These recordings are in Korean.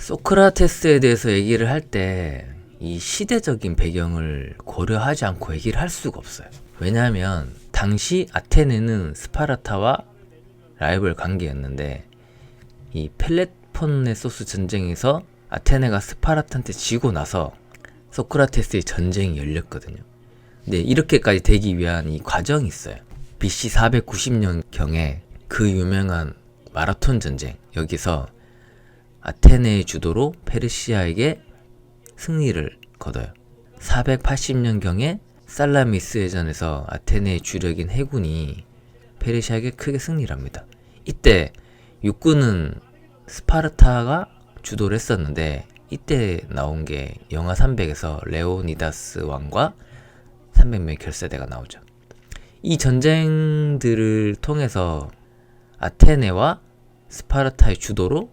소크라테스에 대해서 얘기를 할 때 이 시대적인 배경을 고려하지 않고 얘기를 할 수가 없어요. 왜냐하면 당시 아테네는 스파르타와 라이벌 관계였는데 이 펠레폰네소스 전쟁에서 아테네가 스파르타한테 지고 나서 소크라테스의 전쟁이 열렸거든요. 근데 이렇게까지 되기 위한 이 과정이 있어요. BC 490년경에 그 유명한 마라톤 전쟁 여기서 아테네의 주도로 페르시아에게 승리를 거둬요. 480년경에 살라미스 해전에서 아테네의 주력인 해군이 페르시아에게 크게 승리를 합니다. 이때 육군은 스파르타가 주도를 했었는데 이때 나온 게 영하 300에서 레오니다스 왕과 300명의 결사대가 나오죠. 이 전쟁들을 통해서 아테네와 스파르타의 주도로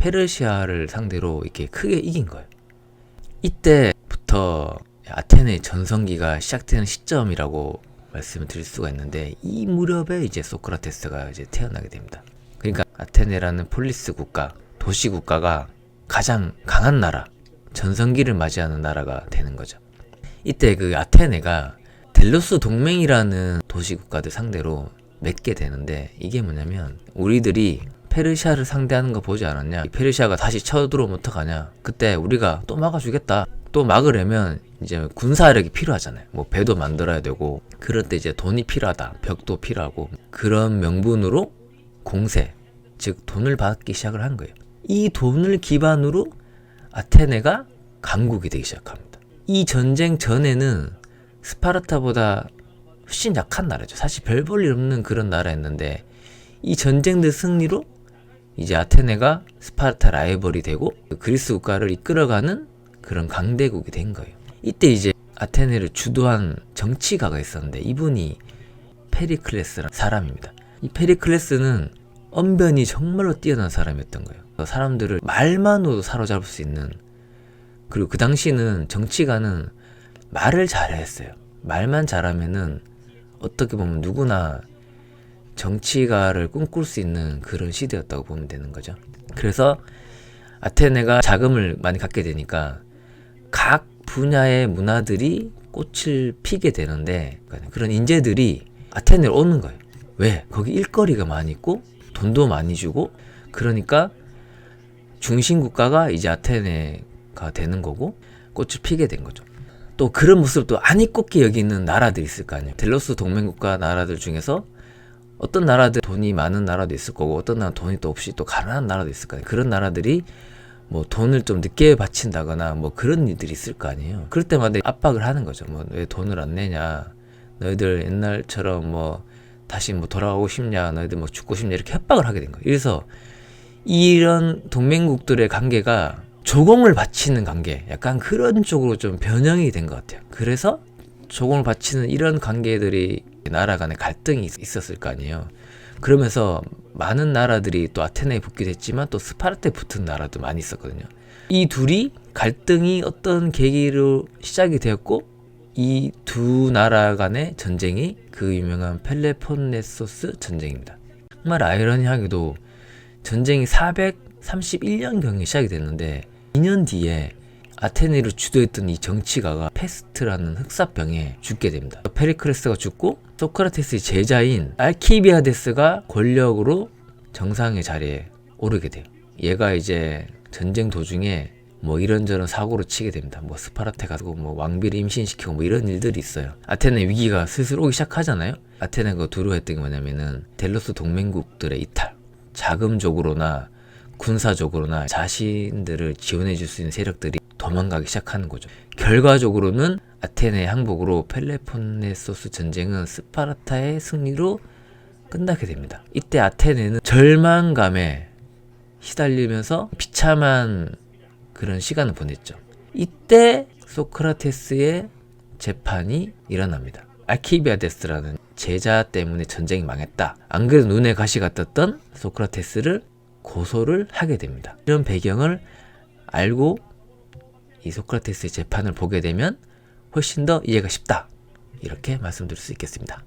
페르시아를 상대로 이렇게 크게 이긴 거예요. 이때부터 아테네의 전성기가 시작되는 시점이라고 말씀을 드릴 수가 있는데 이 무렵에 이제 소크라테스가 이제 태어나게 됩니다. 그러니까 아테네라는 폴리스 국가, 도시 국가가 가장 강한 나라, 전성기를 맞이하는 나라가 되는 거죠. 이때 그 아테네가 델로스 동맹이라는 도시 국가들 상대로 맺게 되는데 이게 뭐냐면 우리들이 페르시아를 상대하는 거 보지 않았냐? 페르시아가 다시 쳐들어오면 어떡하냐? 그때 우리가 또 막아주겠다. 또 막으려면 이제 군사력이 필요하잖아요. 뭐 배도 만들어야 되고 그럴 때 이제 돈이 필요하다. 벽도 필요하고 그런 명분으로 공세, 즉 돈을 받기 시작을 한 거예요. 이 돈을 기반으로 아테네가 강국이 되기 시작합니다. 이 전쟁 전에는 스파르타보다 훨씬 약한 나라죠. 사실 별 볼일 없는 그런 나라였는데 이 전쟁들 승리로 이제 아테네가 스파르타 라이벌이 되고 그리스 국가를 이끌어가는 그런 강대국이 된 거예요. 이때 이제 아테네를 주도한 정치가가 있었는데 이분이 페리클레스라는 사람입니다. 이 페리클레스는 언변이 정말로 뛰어난 사람이었던 거예요. 사람들을 말만으로 사로잡을 수 있는 그리고 그 당시는 정치가는 말을 잘했어요. 말만 잘하면은 어떻게 보면 누구나 정치가를 꿈꿀 수 있는 그런 시대였다고 보면 되는 거죠. 그래서 아테네가 자금을 많이 갖게 되니까 각 분야의 문화들이 꽃을 피게 되는데 그런 인재들이 아테네로 오는 거예요. 왜? 거기 일거리가 많이 있고 돈도 많이 주고 그러니까 중심 국가가 이제 아테네가 되는 거고 꽃을 피게 된 거죠. 또 그런 모습도 안 이꽃게 여기는 나라들이 있을 거 아니에요. 델로스 동맹국가 나라들 중에서 어떤 나라들 돈이 많은 나라도 있을 거고 어떤 나라 돈이 또 없이 또 가난한 나라도 있을 거 아니에요. 그런 나라들이 뭐 돈을 좀 늦게 바친다거나 뭐 그런 일들이 있을 거 아니에요. 그럴 때마다 압박을 하는 거죠. 뭐 왜 돈을 안 내냐? 너희들 옛날처럼 뭐 다시 뭐 돌아가고 싶냐? 너희들 뭐 죽고 싶냐? 이렇게 협박을 하게 된 거예요. 그래서 이런 동맹국들의 관계가 조공을 바치는 관계, 약간 그런 쪽으로 좀 변형이 된 것 같아요. 그래서 조공을 바치는 이런 관계들이 나라 간의 갈등이 있- 있었을 거 아니에요. 그러면서 많은 나라들이 또 아테네에 붙게 됐지만 또 스파르타에 붙은 나라도 많이 있었거든요. 이 둘이 갈등이 어떤 계기로 시작이 되었고 이 두 나라 간의 전쟁이 그 유명한 펠레폰네소스 전쟁입니다. 정말 아이러니하게도 전쟁이 431년경에 시작이 됐는데 2년 뒤에 아테네를 주도했던 이 정치가가 페스트라는 흑사병에 죽게 됩니다. 페리크레스가 죽고 소크라테스의 제자인 알키비아데스가 권력으로 정상의 자리에 오르게 돼요. 얘가 이제 전쟁 도중에 뭐 이런저런 사고를 치게 됩니다. 뭐 스파르타 가고 뭐 왕비를 임신시키고 뭐 이런 일들이 있어요. 아테네 위기가 슬슬 오기 시작하잖아요. 아테네가 두려워했던 게 뭐냐면은 델로스 동맹국들의 이탈, 자금적으로나 군사적으로나 자신들을 지원해 줄 수 있는 세력들이 도망가기 시작하는 거죠. 결과적으로는 아테네의 항복으로 펠레폰네소스 전쟁은 스파르타의 승리로 끝나게 됩니다. 이때 아테네는 절망감에 시달리면서 비참한 그런 시간을 보냈죠. 이때 소크라테스의 재판이 일어납니다. 알키비아데스라는 제자 때문에 전쟁이 망했다. 안 그래도 눈에 가시 같았던 소크라테스를 고소를 하게 됩니다. 이런 배경을 알고 이 소크라테스의 재판을 보게 되면 훨씬 더 이해가 쉽다. 이렇게 말씀드릴 수 있겠습니다.